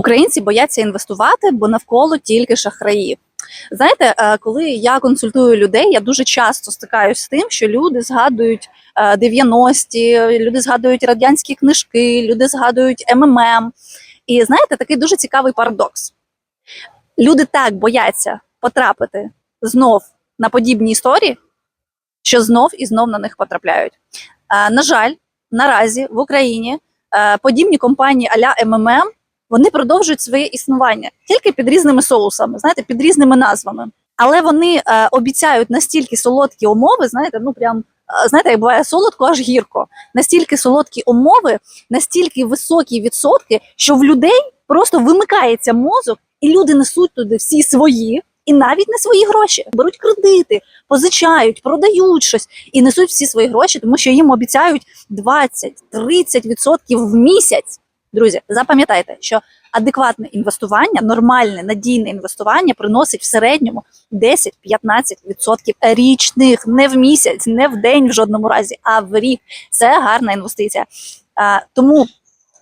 Українці бояться інвестувати, бо навколо тільки шахраї. Знаєте, е, коли я консультую людей, я дуже часто стикаюся з тим, що люди згадують е, 90-ті, люди згадують радянські книжки, люди згадують МММ. І знаєте, такий дуже цікавий парадокс. Люди так бояться потрапити знов на подібні історії, що знов і знов на них потрапляють. Е, На жаль, наразі в Україні е, подібні компанії а-ля МММ вони продовжують своє існування тільки під різними соусами, знаєте, під різними назвами. Але вони е, обіцяють настільки солодкі умови, знаєте, ну прям е, знаєте, як буває солодко, аж гірко. Настільки солодкі умови, настільки високі відсотки, що в людей просто вимикається мозок, і люди несуть туди всі свої. І навіть не свої гроші беруть кредити, позичають, продають щось і несуть всі свої гроші, тому що їм обіцяють 20-30% в місяць. Друзі, запам'ятайте, що адекватне інвестування, нормальне надійне інвестування приносить в середньому 10-15% річних, не в місяць, не в день в жодному разі, а в рік. Це гарна інвестиція. А, тому.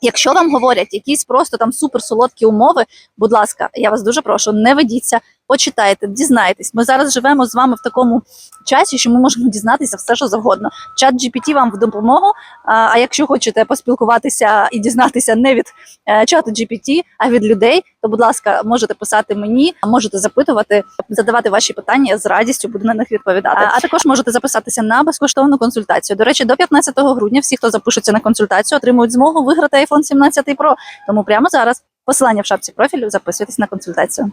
Якщо вам говорять якісь просто там суперсолодкі умови, будь ласка, я вас дуже прошу, не ведіться, почитайте, дізнайтесь. Ми зараз живемо з вами в такому часі, що ми можемо дізнатися все, що завгодно. Чат GPT вам в допомогу. А, якщо хочете поспілкуватися і дізнатися не від е, чату GPT, а від людей, то, будь ласка, можете писати мені, можете запитувати, задавати ваші питання. Я з радістю буду на них відповідати. А, а також можете записатися на безкоштовну консультацію. До речі, до 15 грудня всі, хто запишуться на консультацію, отримують змогу виграти iPhone 17 Pro. Тому прямо зараз посилання в шапці профілю записуйтесь на консультацію.